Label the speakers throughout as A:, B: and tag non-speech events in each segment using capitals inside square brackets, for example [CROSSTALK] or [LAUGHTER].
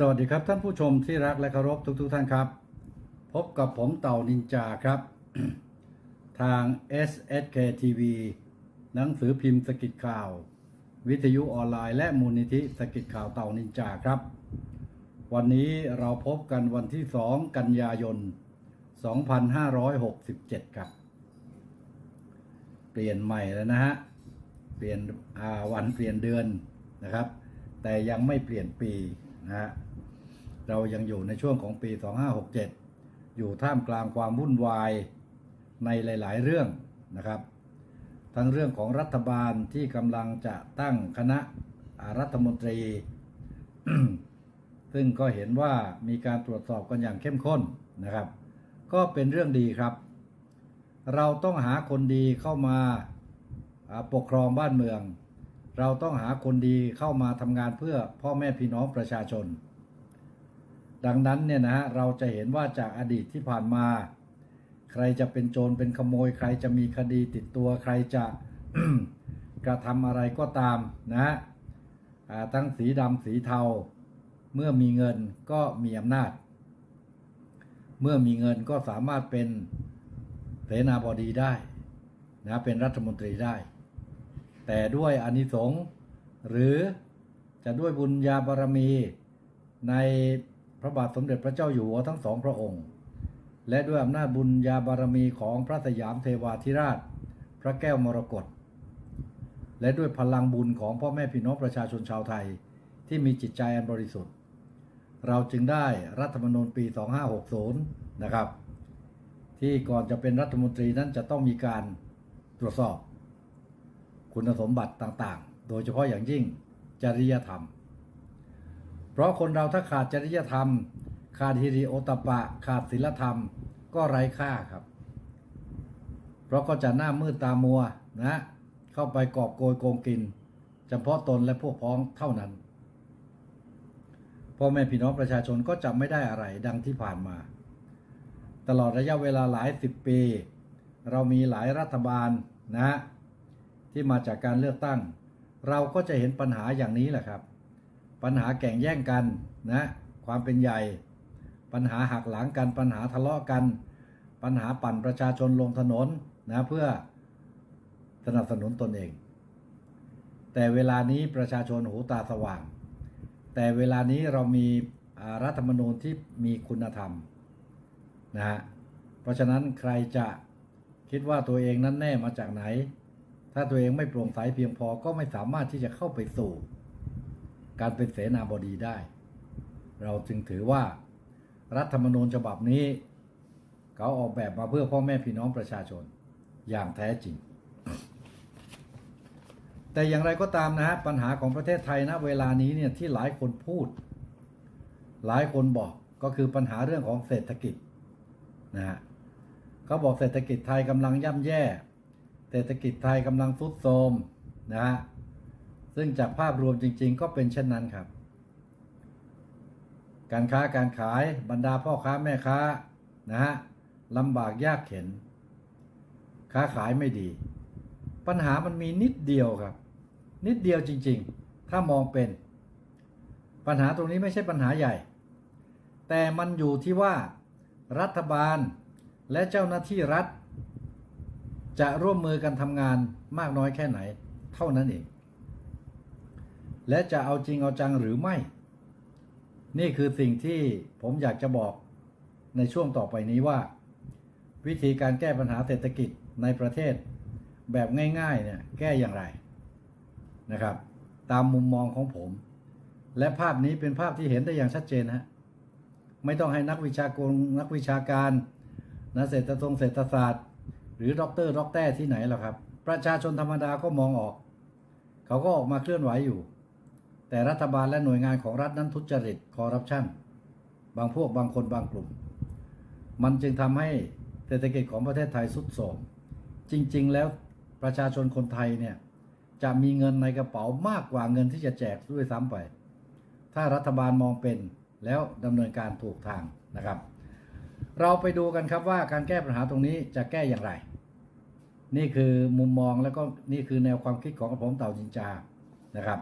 A: สวัสดีครับท่านผู้ชมที่รักและเคารพทุกๆทท่านครับ พบกับผมเต่านินจาครับ ทาง SSK TV หนังสือพิมพ์สกิดข่าว วิทยุออนไลน์และมูลนิธิสกิดข่าวเต่านินจาครับ วันนี้เราพบกันวันที่ 2 กันยายน 2567 ครับ เปลี่ยนใหม่แล้วนะฮะ เปลี่ยนวันเปลี่ยนเดือนนะครับ แต่ยังไม่เปลี่ยนปีนะฮะ เรายังอยู่ในช่วงของปี 2567 อยู่ท่ามกลางความวุ่นวายในหลาย ๆ เรื่องนะครับ ทั้งเรื่องของรัฐบาลที่กำลังจะตั้งคณะรัฐมนตรี ซึ่งก็เห็นว่ามีการตรวจสอบกันอย่างเข้มข้นนะครับ ก็เป็นเรื่องดีครับ เราต้องหาคนดีเข้ามาปกครองบ้านเมือง เราต้องหาคนดีเข้ามาทำงานเพื่อพ่อแม่พี่น้องประชาชน ดังนั้นเนี่ยนะฮะเราจะเห็นว่าจากอดีตที่ผ่านมา ใครจะเป็นโจรเป็นขโมย ใครจะมีคดีติดตัวใครจะกระทำอะไรก็ตามนะฮะทั้งสีดำสีเทา เมื่อมีเงินก็มีอำนาจ เมื่อมีเงินก็สามารถเป็นเสนาบดีได้นะเป็นรัฐมนตรีได้ แต่ด้วยอานิสงส์หรือจะด้วยบุญญาบารมีใน พระบาทสมเด็จพระเจ้าอยู่หัวทั้งสองพระองค์ และด้วยอำนาจบุญญาบารมีของพระสยามเทวาธิราช พระแก้วมรกตและด้วยพลังบุญของพ่อแม่พี่น้องประชาชนชาวไทยที่มีจิตใจอันบริสุทธิ์ เราจึงได้รัฐธรรมนูญปี 2560 นะครับ ที่ก่อนจะเป็นรัฐมนตรีนั้นจะต้องมีการตรวจสอบ คุณสมบัติต่างๆ โดยเฉพาะอย่างยิ่งจริยธรรม เพราะคนเราถ้าขาดจริยธรรม ขาดฮิริโอตปปะ ขาดศีลธรรม ก็ไร้ค่าครับ เพราะก็จะหน้ามืดตามัวนะ เข้าไปกอบโกยโกงกินเฉพาะตนและพวกพ้องเท่านั้นพ่อแม่พี่น้องประชาชนก็จะไม่ได้อะไรดังที่ผ่านมา ตลอดระยะเวลาหลายสิบปี เรามีหลายรัฐบาลนะ ที่มาจากการเลือกตั้ง เราก็จะเห็นปัญหาอย่างนี้แหละครับ ปัญหาแข่งแย่งกันนะความเป็นใหญ่ ปัญหาหักหลังกันปัญหาทะเลาะกัน ปัญหาปั่นประชาชนลงถนนนะเพื่อสนับสนุนตนเอง แต่เวลานี้ประชาชนหูตาสว่าง แต่เวลานี้เรามีรัฐธรรมนูญที่มีคุณธรรมนะฮะเพราะฉะนั้นใครจะคิดว่าตัวเองนั้นแน่มาจากไหน ถ้าตัวเองไม่โปร่งใสเพียงพอก็ไม่สามารถที่จะเข้าไปสู่ การเป็นเสนาบดีได้ เราจึงถือว่ารัฐธรรมนูญฉบับนี้ เขาออกแบบมาเพื่อพ่อแม่พี่น้องประชาชนอย่างแท้จริง แต่อย่างไรก็ตามนะฮะปัญหาของประเทศไทยนะเวลานี้เนี่ยที่หลายคนพูด หลายคนบอกก็คือปัญหาเรื่องของเศรษฐกิจนะฮะเขาบอกเศรษฐกิจไทยกำลังย่ำแย่ เศรษฐกิจไทยกำลังทรุดโทรมนะฮะ ซึ่งจากภาพรวมจริง ๆ ก็เป็นเช่นนั้นครับ การค้าการขายบรรดาพ่อค้าแม่ค้านะฮะลำบากยากเข็น ค้าขายไม่ดี ปัญหามันมีนิดเดียวครับ นิดเดียวจริง ๆ ถ้ามองเป็น ปัญหาตรงนี้ไม่ใช่ปัญหาใหญ่ แต่มันอยู่ที่ว่ารัฐบาลและเจ้าหน้าที่รัฐ จะร่วมมือกันทำงานมากน้อยแค่ไหน เท่านั้นเอง และจะเอาจริงเอาจังหรือไม่ นี่คือสิ่งที่ผมอยากจะบอกในช่วงต่อไปนี้ว่า วิธีการแก้ปัญหาเศรษฐกิจในประเทศแบบง่ายๆเนี่ยแก้อย่างไรนะครับ ตามมุมมองของผม และภาพนี้เป็นภาพที่เห็นได้อย่างชัดเจนฮะไม่ต้องให้นักวิชากรนักวิชาการนะเศรษฐศาสตร์เศรษฐศาสตร์ หรือด็อกเตอร์ด็อกแต้ที่ไหนหรอกครับ ประชาชนธรรมดาก็มองออก เขาก็ออกมาเคลื่อนไหวอยู่ แต่รัฐบาลและหน่วยงานของรัฐนั้นทุจริตคอร์รัปชันบางพวกบางคนบางกลุ่ม มันจึงทำให้เศรษฐกิจของประเทศไทยสุดโทรมจริง ๆ แล้วประชาชนคนไทยเนี่ยจะมีเงินในกระเป๋ามากกว่าเงินที่จะแจกด้วยซ้ำไป ถ้ารัฐบาลมองเป็นแล้วดำเนินการถูกทางนะครับ เราไปดูกันครับว่าการแก้ปัญหาตรงนี้จะแก้อย่างไร นี่คือมุมมองแล้วก็นี่คือแนวความคิดของผมเต่าจินจานะครับ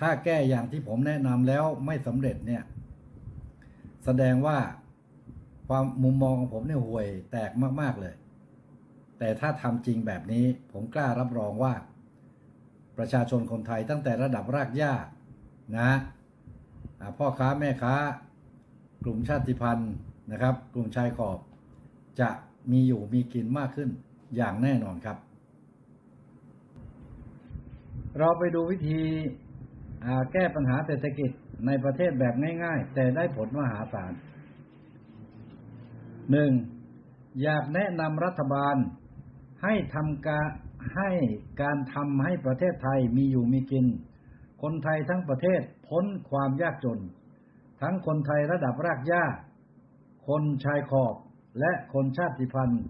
A: ถ้าแก้อย่างที่ผมแนะนำแล้วไม่สำเร็จเนี่ย แสดงว่าความมุมมองของผมเนี่ยห่วยแตกมาก ๆเลย แต่ถ้าทำจริงแบบนี้ผมกล้ารับรองว่า ประชาชนคนไทยตั้งแต่ระดับรากหญ้านะพ่อค้าแม่ค้า กลุ่มชาติพันธุ์นะครับ กลุ่มชายขอบ จะมีอยู่มีกินมากขึ้นอย่างแน่นอนครับ เราไปดูวิธี แก้ปัญหาเศรษฐกิจในประเทศแบบง่าย ๆ แต่ได้ผลมหาศาลหนึ่งอยากแนะนำรัฐบาลให้ทำการให้การทำให้ประเทศไทยมีอยู่มีกิน คนไทยทั้งประเทศพ้นความยากจน ทั้งคนไทยระดับรากหญ้า คนชายขอบและคนชาติพันธุ์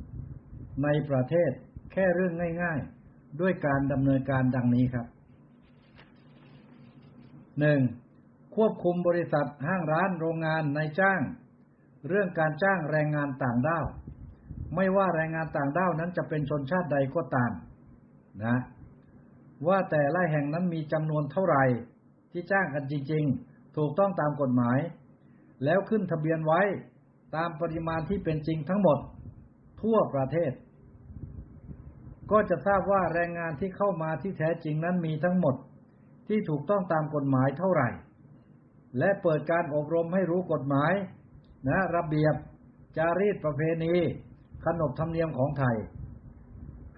A: ในประเทศแค่เรื่องง่าย ๆ ด้วยการดำเนินการดังนี้ครับ หนึ่งควบคุมบริษัทห้างร้านโรงงานนายจ้าง เรื่องการจ้างแรงงานต่างด้าวไม่ว่าแรงงานต่างด้าวนั้นจะเป็นชนชาติใดก็ตามนะ ว่าแต่ละแห่งนั้นมีจำนวนเท่าไหร่ที่จ้างกันจริง ๆ ถูกต้องตามกฎหมาย แล้วขึ้นทะเบียนไว้ตามปริมาณที่เป็นจริงทั้งหมด ทั่วประเทศ ก็จะทราบว่าแรงงานที่เข้ามาที่แท้จริงนั้นมีทั้งหมด ที่ถูกต้องตามกฎหมายเท่าไหร่ และเปิดการอบรมให้รู้กฎหมาย นะระเบียบ จารีตประเพณี ขนบธรรมเนียมของไทย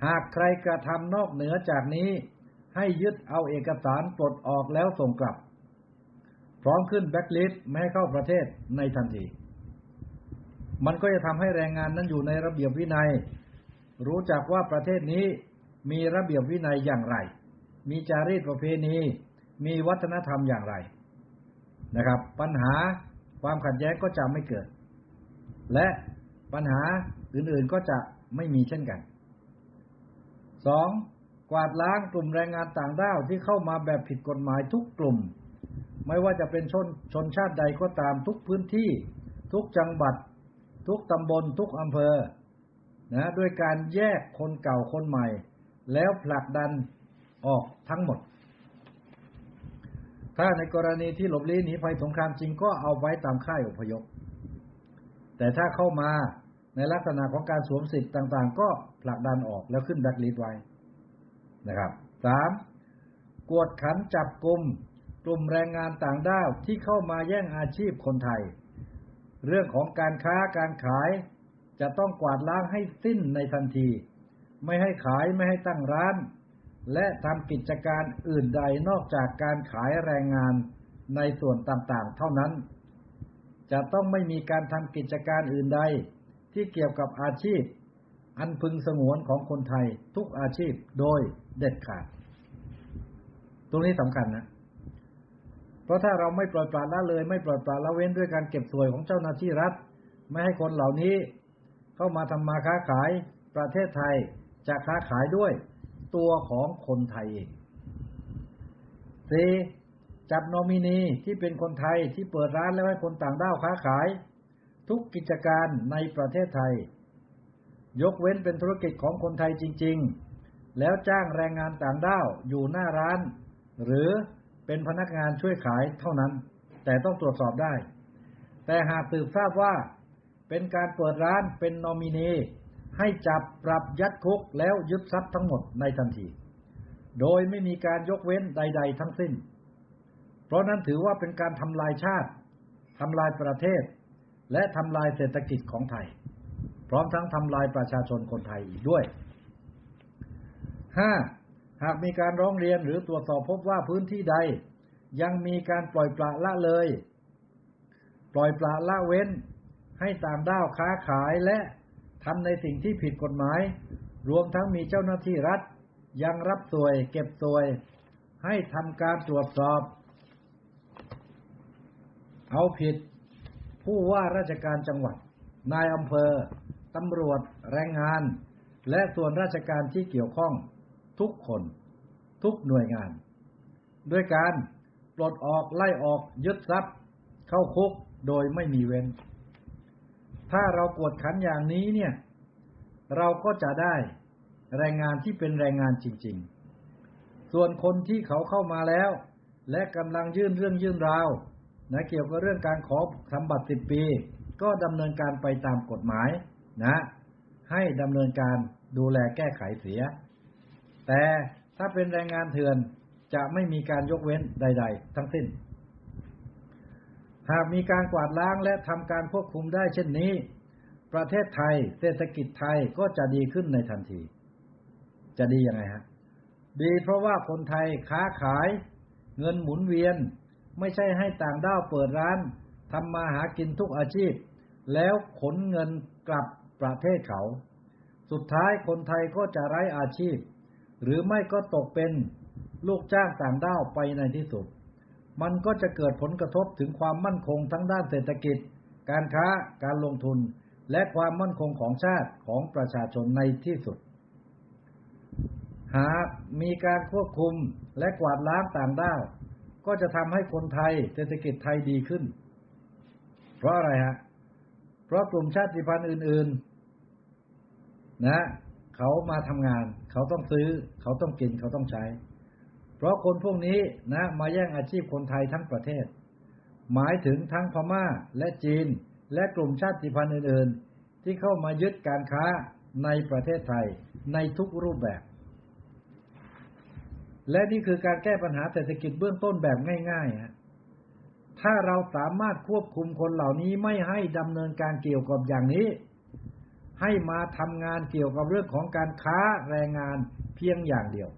A: หากใครกระทำนอกเหนือจากนี้ให้ยึดเอาเอกสารปลดออกแล้วส่งกลับ พร้อมขึ้นแบ็กลิสต์ไม่ให้เข้าประเทศในทันที มันก็จะทำให้แรงงานนั้นอยู่ในระเบียบวินัย รู้จักว่าประเทศนี้มีระเบียบวินัยอย่างไร มีจารีตประเพณี มีวัฒนธรรมอย่างไรนะครับ ปัญหาความขัดแย้งก็จะไม่เกิด และปัญหาอื่นๆก็จะไม่มีเช่นกันสองกวาดล้างกลุ่มแรงงานต่างด้าวที่เข้ามาแบบผิดกฎหมายทุกกลุ่ม ไม่ว่าจะเป็นชนชนชาติใดก็ตามทุกพื้นที่ ทุกจังหวัด ทุกตำบล ทุกอำเภอนะด้วยการแยกคนเก่าคนใหม่ แล้วผลักดัน ออกทั้งหมด ถ้าในกรณีที่หลบลี้หนีภัยสงครามจริงก็เอาไว้ตามค่ายอพยพ แต่ถ้าเข้ามาในลักษณะของการสวมสิทธิ์ต่างๆ ก็ผลักดันออกแล้วขึ้นแบล็คลิสไว้นะครับสามกวดขันจับกลุ่มกลุ่มแรงงานต่างด้าวที่เข้ามาแย่งอาชีพคนไทย เรื่องของการค้าการขายจะต้องกวาดล้างให้สิ้นในทันที ไม่ให้ขายไม่ให้ตั้งร้าน และทำกิจการอื่นใดนอกจากการขายแรงงานในส่วนต่างๆ เท่านั้น จะต้องไม่มีการทำกิจการอื่นใดที่เกี่ยวกับอาชีพ อันพึงสงวนของคนไทยทุกอาชีพโดยเด็ดขาด ตรงนี้สำคัญนะ เพราะถ้าเราไม่ปล่อยปละละเลยไม่ปล่อยปละละเว้นด้วยการเก็บสวยของเจ้าหน้าที่รัฐ ไม่ให้คนเหล่านี้ เข้ามาทำมาค้าขายประเทศไทยจะค้าขายด้วย ตัวของคนไทยเองสี่จับนอมินีที่เป็นคนไทยที่เปิดร้านแล้วให้คนต่างด้าวค้าขาย ทุกกิจการในประเทศไทย ยกเว้นเป็นธุรกิจของคนไทยจริง ๆ แล้วจ้างแรงงานต่างด้าวอยู่หน้าร้าน หรือเป็นพนักงานช่วยขายเท่านั้น แต่ต้องตรวจสอบได้ แต่หากสืบทราบว่า เป็นการเปิดร้านเป็นนอมินี ให้จับปรับยัดคุกแล้วยึดทรัพย์ทั้งหมดในทันที โดยไม่มีการยกเว้นใด ๆ ทั้งสิ้น เพราะนั้นถือว่าเป็นการทำลายชาติทำลายประเทศ และทำลายเศรษฐกิจของไทย พร้อมทั้งทำลายประชาชนคนไทยอีกด้วยห้าหากมีการร้องเรียนหรือตรวจสอบพบว่าพื้นที่ใด ยังมีการปล่อยปละละเลย ปล่อยปละละเว้น ให้ต่างด้าวค้าขายและ ทำในสิ่งที่ผิดกฎหมาย รวมทั้งมีเจ้าหน้าที่รัฐ ยังรับสวย เก็บสวย ให้ทำการตรวจสอบ เอาผิด ผู้ว่าราชการจังหวัด นายอำเภอตำรวจ แรงงาน และส่วนราชการที่เกี่ยวข้อง ทุกคน ทุกหน่วยงาน ด้วยการปลดออกไล่ออกยึดทรัพย์ เข้าคุกโดยไม่มีเว้น ถ้าเรากวดขันอย่างนี้เนี่ย เราก็จะได้แรงงานที่เป็นแรงงานจริง ๆ ส่วนคนที่เขาเข้ามาแล้ว และกำลังยื่นเรื่องยื่นราวนะเกี่ยวกับเรื่องการขอทำบัตรสิบปี ก็ดำเนินการไปตามกฎหมายนะ ให้ดำเนินการดูแลแก้ไขเสีย แต่ถ้าเป็นแรงงานเถื่อนจะไม่มีการยกเว้นใด ๆ ทั้งสิ้น หากมีการกวาดล้างและทำการควบคุมได้เช่นนี้ ประเทศไทย เศรษฐกิจไทยก็จะดีขึ้นในทันที จะดียังไงฮะ ดีเพราะว่าคนไทยค้าขาย เงินหมุนเวียน ไม่ใช่ให้ต่างด้าวเปิดร้านทำมาหากินทุกอาชีพ แล้วขนเงินกลับประเทศเขา สุดท้ายคนไทยก็จะไร้อาชีพ หรือไม่ก็ตกเป็นลูกจ้างต่างด้าวไปในที่สุด มันก็จะเกิดผลกระทบถึงความมั่นคงทั้งด้านเศรษฐกิจ การค้า การลงทุน และความมั่นคงของชาติของประชาชนในที่สุด หากมีการควบคุมและกวาดล้างต่างด้าวก็จะทำให้คนไทยเศรษฐกิจไทยดีขึ้น เพราะอะไรฮะ เพราะกลุ่มชาติพันธุ์อื่น ๆ นะ เขามาทำงาน เขาต้องซื้อ เขาต้องกิน เขาต้องใช้ เพราะคนพวกนี้นะมาแย่งอาชีพคนไทยทั้งประเทศ หมายถึงทั้งพม่าและจีนและกลุ่มชาติพันธุ์อื่นๆ ที่เข้ามายึดการค้าในประเทศไทยในทุกรูปแบบ และนี่คือการแก้ปัญหาเศรษฐกิจเบื้องต้นแบบง่ายๆฮะถ้าเราสามารถควบคุมคนเหล่านี้ไม่ให้ดำเนินการเกี่ยวกับอย่างนี้ ให้มาทำงานเกี่ยวกับเรื่องของการค้าแรงงานเพียงอย่างเดียว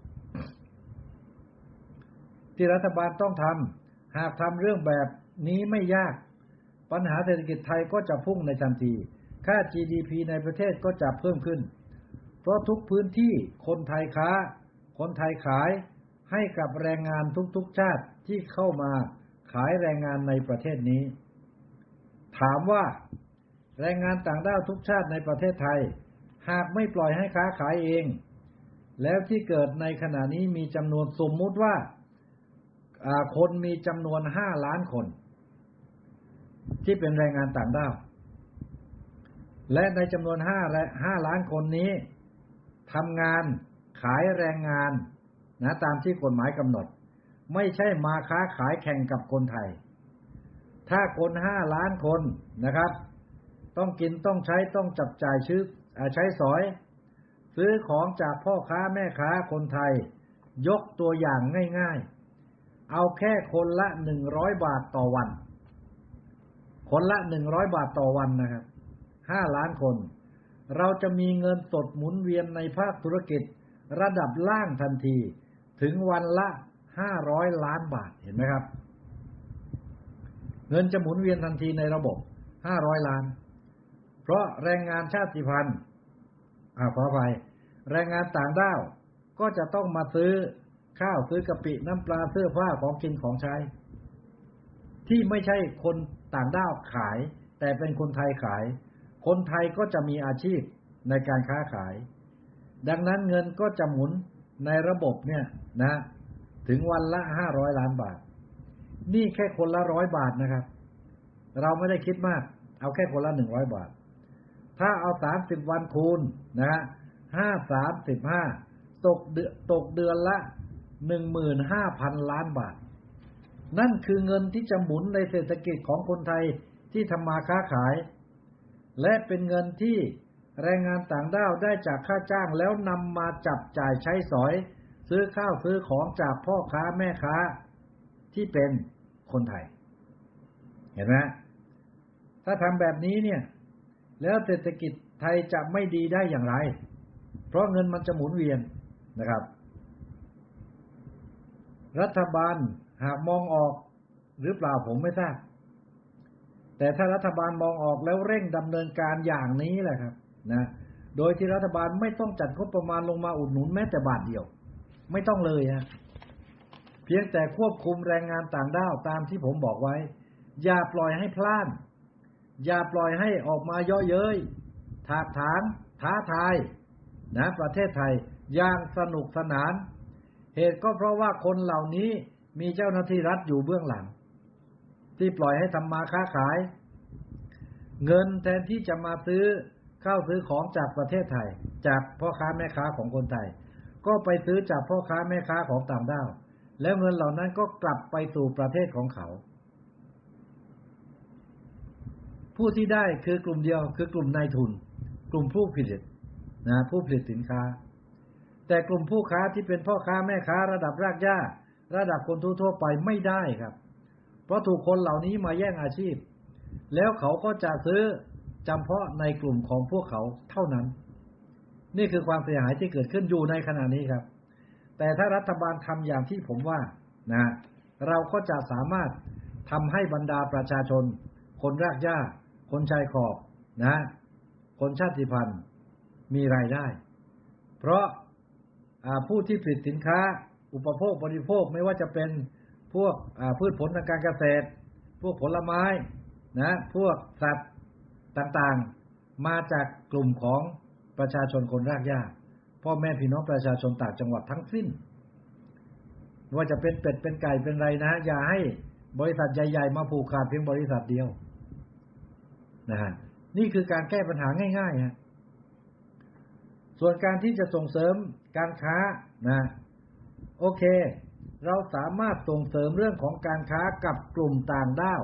A: ที่รัฐบาลต้องทำหากทำเรื่องแบบนี้ไม่ยาก ปัญหาเศรษฐกิจไทยก็จะพุ่งในทันที ค่า GDP ในประเทศก็จะเพิ่มขึ้น เพราะทุกพื้นที่คนไทยค้า คนไทยขายให้กับแรงงานทุกๆชาติที่เข้ามาขายแรงงานในประเทศนี้ ถามว่า แรงงานต่างด้าวทุกชาติในประเทศไทย หากไม่ปล่อยให้ค้าขายเอง แล้วที่เกิดในขณะนี้มีจำนวนสมมุติว่า คนมีจำนวนห้าล้านคน ที่เป็นแรงงานต่างด้าว และในจำนวนห้าและห้าล้านคนนี้ทำงานขายแรงงานนะตามที่กฎหมายกำหนด ไม่ใช่มาค้าขายแข่งกับคนไทย ถ้าคนห้าล้านคนนะครับ ต้องกินต้องใช้ต้องจับจ่ายชื้อใช้สอย ซื้อของจากพ่อค้าแม่ค้าคนไทย ยกตัวอย่างง่าย ๆ เอาแค่คนละหนึ่งร้อยบาทต่อวัน คนละหนึ่งร้อยบาทต่อวันนะครับห้าล้านคน เราจะมีเงินสดหมุนเวียนในภาคธุรกิจระดับล่างทันที ถึงวันละห้าร้อยล้านบาทเห็นไหมครับ เงินจะหมุนเวียนทันทีในระบบห้าร้อยล้าน เพราะแรงงานชาติพันธุ์อ่าขออภัยแรงงานต่างด้าวก็จะต้องมาซื้อ ข้าวซื้อกะปิน้ำปลาเสื้อผ้าของกินของใช้ ที่ไม่ใช่คนต่างด้าวขาย แต่เป็นคนไทยขาย คนไทยก็จะมีอาชีพในการค้าขาย ดังนั้นเงินก็จะหมุนในระบบเนี่ยนะ ถึงวันละห้าร้อยล้านบาท นี่แค่คนละร้อยบาทนะครับ เราไม่ได้คิดมาก เอาแค่คนละหนึ่งร้อยบาท ถ้าเอาสามสิบวันคูณนะฮะห้าสามสิบห้าตกเดือนตกเดือนละ หนึ่งหมื่นห้าพันล้านบาท นั่นคือเงินที่จะหมุนในเศรษฐกิจของคนไทยที่ทำมาค้าขาย และเป็นเงินที่แรงงานต่างด้าวได้จากค่าจ้างแล้วนำมาจับจ่ายใช้สอย ซื้อข้าวซื้อของจากพ่อค้าแม่ค้า ที่เป็นคนไทย เห็นไหมถ้าทำแบบนี้เนี่ย แล้วเศรษฐกิจไทยจะไม่ดีได้อย่างไร เพราะเงินมันจะหมุนเวียนนะครับ รัฐบาลหากมองออกหรือเปล่าผมไม่ทราบ แต่ถ้ารัฐบาลมองออกแล้วเร่งดำเนินการอย่างนี้แหละครับนะโดยที่รัฐบาลไม่ต้องจัดงบประมาณลงมาอุดหนุนแม้แต่บาทเดียว ไม่ต้องเลยฮะเพียงแต่ควบคุมแรงงานต่างด้าวตามที่ผมบอกไว้ อย่าปล่อยให้พลาดอย่าปล่อยให้ออกมาเยาะเย้ยถากถางท้าทายนะประเทศไทยอย่างสนุกสนาน เหตุก็เพราะว่าคนเหล่านี้มีเจ้าหน้าที่รัฐอยู่เบื้องหลัง ที่ปล่อยให้ทำมาค้าขาย เงินแทนที่จะมาซื้อเข้าซื้อของจากประเทศไทย จากพ่อค้าแม่ค้าของคนไทย ก็ไปซื้อจากพ่อค้าแม่ค้าของต่างด้าวแล้วเงินเหล่านั้นก็กลับไปสู่ประเทศของเขา ผู้ที่ได้คือกลุ่มเดียวคือกลุ่มนายทุน กลุ่มผู้ผลิตนะผู้ผลิตสินค้า แต่กลุ่มผู้ค้าที่เป็นพ่อค้าแม่ค้าระดับรากหญ้า ระดับคนทั่วๆไปไม่ได้ครับ เพราะถูกคนเหล่านี้มาแย่งอาชีพ แล้วเขาก็จะซื้อจำเพาะในกลุ่มของพวกเขาเท่านั้น นี่คือความเสียหายที่เกิดขึ้นอยู่ในขณะนี้ครับ แต่ถ้ารัฐบาลทำอย่างที่ผมว่านะเราก็จะสามารถทำให้บรรดาประชาชน คนรากหญ้า คนชายขอบนะ คนชาติพันธุ์มีรายได้ เพราะ ผู้ที่ผลิตสินค้า อุปโภคบริโภคไม่ว่าจะเป็นพวกพืชผลทางการเกษตร พวกผลไม้นะพวกสัตว์ต่างๆ มาจากกลุ่มของประชาชนคนรากหญ้าพ่อแม่พี่น้องประชาชนต่างจังหวัดทั้งสิ้นว่าจะเป็นเป็ดเป็นไก่เป็นไรนะอย่าให้บริษัทใหญ่ ๆ มาผูกขาดเพียงบริษัทเดียวนะฮะนี่คือการแก้ปัญหาง่ายๆฮะส่วนการที่จะส่งเสริม การค้านะโอเค เราสามารถส่งเสริมเรื่องของการค้ากับกลุ่มต่างด้าว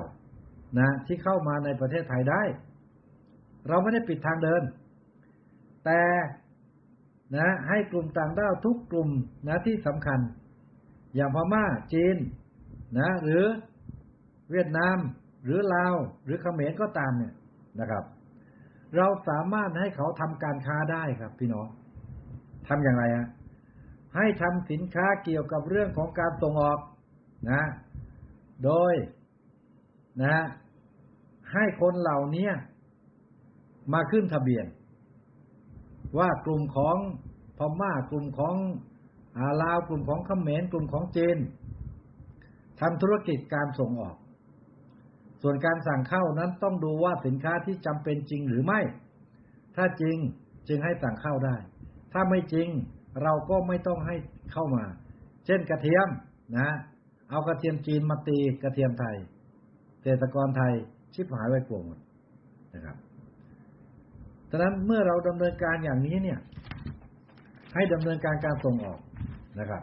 A: นะที่เข้ามาในประเทศไทยได้ เราไม่ได้ปิดทางเดิน แต่นะให้กลุ่มต่างด้าวทุกกลุ่มนะที่สำคัญ อย่างพม่าจีนนะหรือเวียดนาม หรือลาว หรือเขมรก็ตามเนี่ยนะครับ เราสามารถให้เขาทำการค้าได้ครับพี่น้อง ทำอย่างไรฮะให้ทำสินค้าเกี่ยวกับเรื่องของการส่งออกนะ โดยนะ ให้คนเหล่านี้มาขึ้นทะเบียน ว่ากลุ่มของพม่ากลุ่มของอาลาวกลุ่มของเขมรกลุ่มของจีนทำธุรกิจการส่งออก ส่วนการสั่งเข้านั้นต้องดูว่าสินค้าที่จำเป็นจริงหรือไม่ ถ้าจริงจึงให้สั่งเข้าได้ ถ้าไม่จริงเราก็ไม่ต้องให้เข้ามา เช่นกระเทียมนะ เอากระเทียมจีนมาตีกระเทียมไทย เกษตรกรไทยชิบหายไว้กลัวหมดนะครับฉะนั้นเมื่อเราดำเนินการอย่างนี้เนี่ย ให้ดำเนินการการส่งออกนะครับ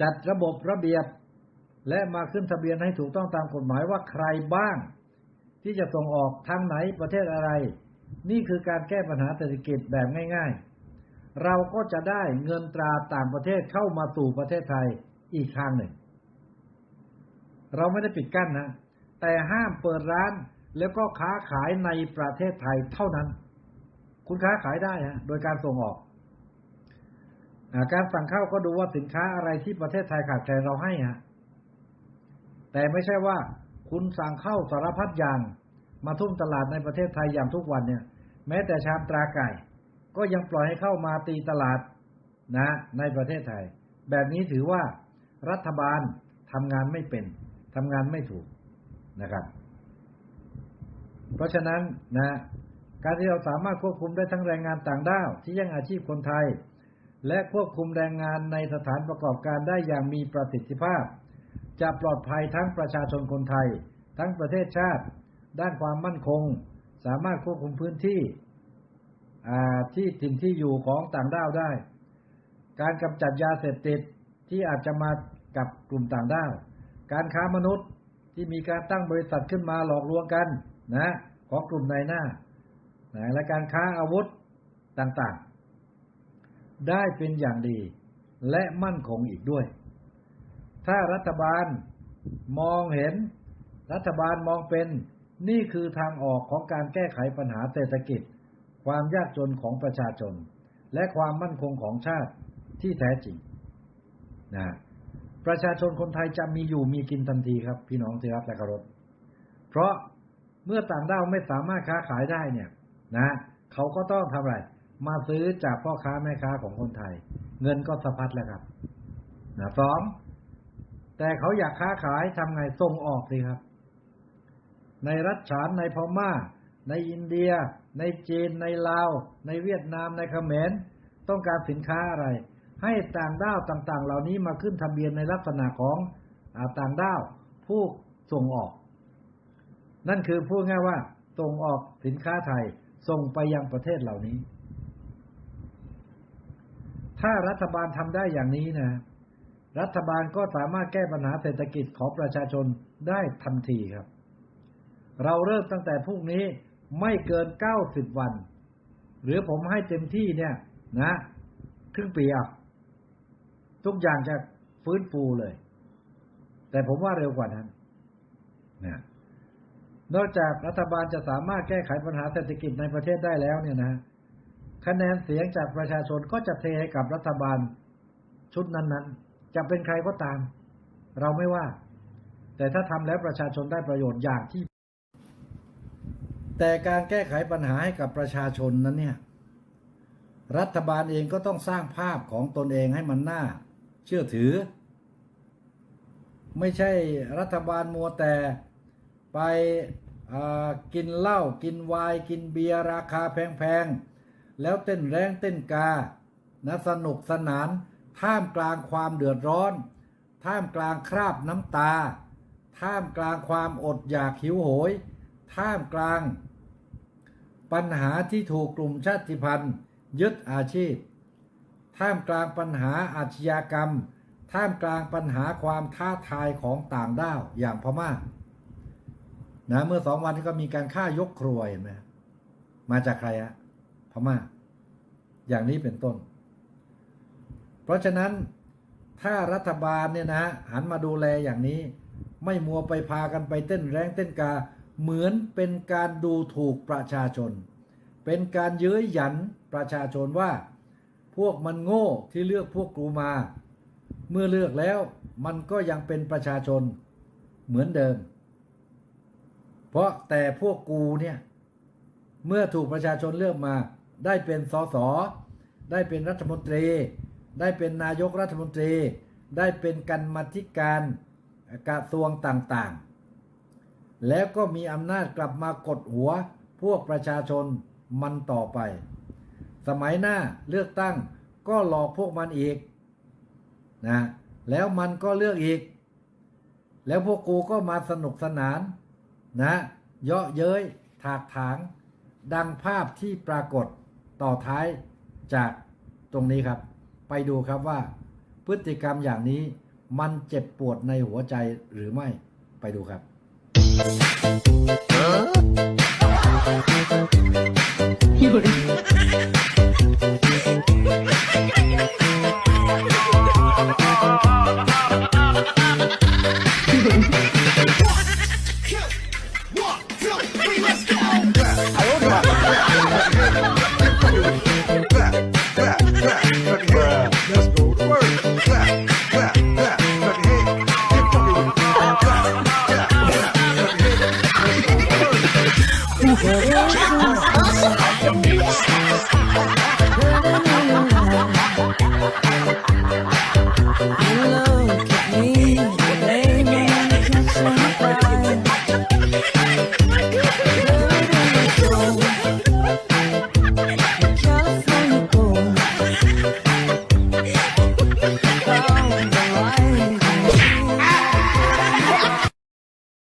A: จัดระบบระเบียบและมาขึ้นทะเบียนให้ถูกต้องตามกฎหมายว่าใครบ้าง ที่จะส่งออกทางไหนประเทศอะไร นี่คือการแก้ปัญหาเศรษฐกิจแบบง่าย ๆ เราก็จะได้เงินตราต่างประเทศเข้ามาสู่ประเทศไทยอีกทางหนึ่ง เราไม่ได้ปิดกั้นนะ แต่ห้ามเปิดร้านแล้วก็ค้าขายในประเทศไทยเท่านั้น คุณค้าขายได้ฮะโดยการส่งออกการสั่งเข้าก็ดูว่าสินค้าอะไรที่ประเทศไทยขาดแคลนเราให้ฮะแต่ไม่ใช่ว่าคุณสั่งเข้าสารพัดอย่างมาทุ่มตลาดในประเทศไทยอย่างทุกวันเนี่ย แม้แต่ชามตราไก่ ก็ยังปล่อยให้เข้ามาตีตลาดนะในประเทศไทย แบบนี้ถือว่ารัฐบาลทำงานไม่เป็นทำงานไม่ถูกนะครับ เพราะฉะนั้นนะการที่เราสามารถควบคุมได้ทั้งแรงงานต่างด้าวที่ยังอาชีพคนไทย และควบคุมแรงงานในสถานประกอบการได้อย่างมีประสิทธิภาพ จะปลอดภัยทั้งประชาชนคนไทย ทั้งประเทศชาติ ด้านความมั่นคง สามารถควบคุมพื้นที่ ที่ถิ่นที่อยู่ของต่างด้าวได้ การกำจัดยาเสพติดที่อาจจะมากับกลุ่มต่างด้าว การค้ามนุษย์ที่มีการตั้งบริษัทขึ้นมาหลอกลวงกันนะของกลุ่มนายหน้านะและการค้าอาวุธต่างๆ ได้เป็นอย่างดีและมั่นคงอีกด้วย ถ้ารัฐบาลมองเห็น รัฐบาลมองเป็นนี่คือทางออกของการแก้ไขปัญหาเศรษฐกิจ ความยากจนของประชาชน และความมั่นคงของชาติที่แท้จริงนะประชาชนคนไทยจะมีอยู่มีกินทันทีครับ พี่น้องที่รักและเคารพเพราะเมื่อต่างด้าวไม่สามารถค้าขายได้เนี่ยนะเขาก็ต้องทำอะไร มาซื้อจากพ่อค้าแม่ค้าของคนไทย เงินก็สะพัดแล้วครับนะสองแต่เขาอยากค้าขายทำไงส่งออกสิครับ ในรัฐฉานในพม่า ในอินเดีย ในจีนในลาว ในเวียดนามในเขมรต้องการสินค้าอะไร ให้ต่างด้าวต่างๆ เหล่านี้มาขึ้นทะเบียนในลักษณะของต่างด้าวผู้ส่งออก นั่นคือพูดง่ายว่าส่งออกสินค้าไทยส่งไปยังประเทศเหล่านี้ ถ้ารัฐบาลทำได้อย่างนี้นะ รัฐบาลก็สามารถแก้ปัญหาเศรษฐกิจของประชาชนได้ทันทีครับ เราเริ่มตั้งแต่พรุ่งนี้ ไม่เกิน90วัน หรือผมให้เต็มที่เนี่ย นะครึ่งปีอะทุกอย่างจะฟื้นฟูเลย แต่ผมว่าเร็วกว่านั้นนะนอกจากรัฐบาลจะสามารถแก้ไขปัญหาเศรษฐกิจในประเทศได้แล้วเนี่ยนะคะแนนเสียงจากประชาชนก็จะเทให้กับรัฐบาลชุดนั้นๆ จะเป็นใครก็ตาม เราไม่ว่า แต่ถ้าทำแล้วประชาชนได้ประโยชน์อย่างที่ แต่การแก้ไขปัญหาให้กับประชาชนนั้นเนี่ยรัฐบาลเองก็ต้องสร้างภาพของตนเองให้มันน่า เชื่อถือ ไม่ใช่รัฐบาลมัวแต่ไปกินเหล้ากินวน์กินเบียร์ราคาแพงๆ แล้วเต้นแรงเต้นกานะสนุกสนาน ท่ามกลางความเดือดร้อน ท่ามกลางคราบน้ำตา ท่ามกลางความอดอยากหิวโหย ท่ามกลาง ปัญหาที่ถูกกลุ่มชาติพันธุ์ยึดอาชีพ ท่ามกลางปัญหาอาชญากรรม ท่ามกลางปัญหาความท้าทายของต่างด้าวอย่างพม่านะเมื่อสองวันนี้ก็มีการฆ่ายกครัวเห็นไหมมาจากใครฮะพม่า อย่างนี้เป็นต้น เพราะฉะนั้นถ้ารัฐบาลเนี่ยนะหันมาดูแลอย่างนี้ ไม่มัวไปพากันไปเต้นแรงเต้นกา เหมือนเป็นการดูถูกประชาชน เป็นการเย้ยหยันประชาชนว่า พวกมันโง่ที่เลือกพวกกูมา เมื่อเลือกแล้วมันก็ยังเป็นประชาชนเหมือนเดิม เพราะแต่พวกกูเนี่ย เมื่อถูกประชาชนเลือกมา ได้เป็นสสได้เป็นรัฐมนตรี ได้เป็นนายกรัฐมนตรี ได้เป็นกรรมาธิการกระทรวงต่างๆ แล้วก็มีอำนาจกลับมากดหัวพวกประชาชนมันต่อไป สมัยหน้าเลือกตั้งก็หลอกพวกมันอีกนะแล้วมันก็เลือกอีก แล้วพวกกูก็มาสนุกสนานนะเยาะเย้ยถากถาง ดังภาพที่ปรากฏต่อท้ายจากตรงนี้ครับ ไปดูครับว่า พฤติกรรมอย่างนี้มันเจ็บปวดในหัวใจหรือไม่ไปดูครับ
B: 어? 이거를. [LAUGHS]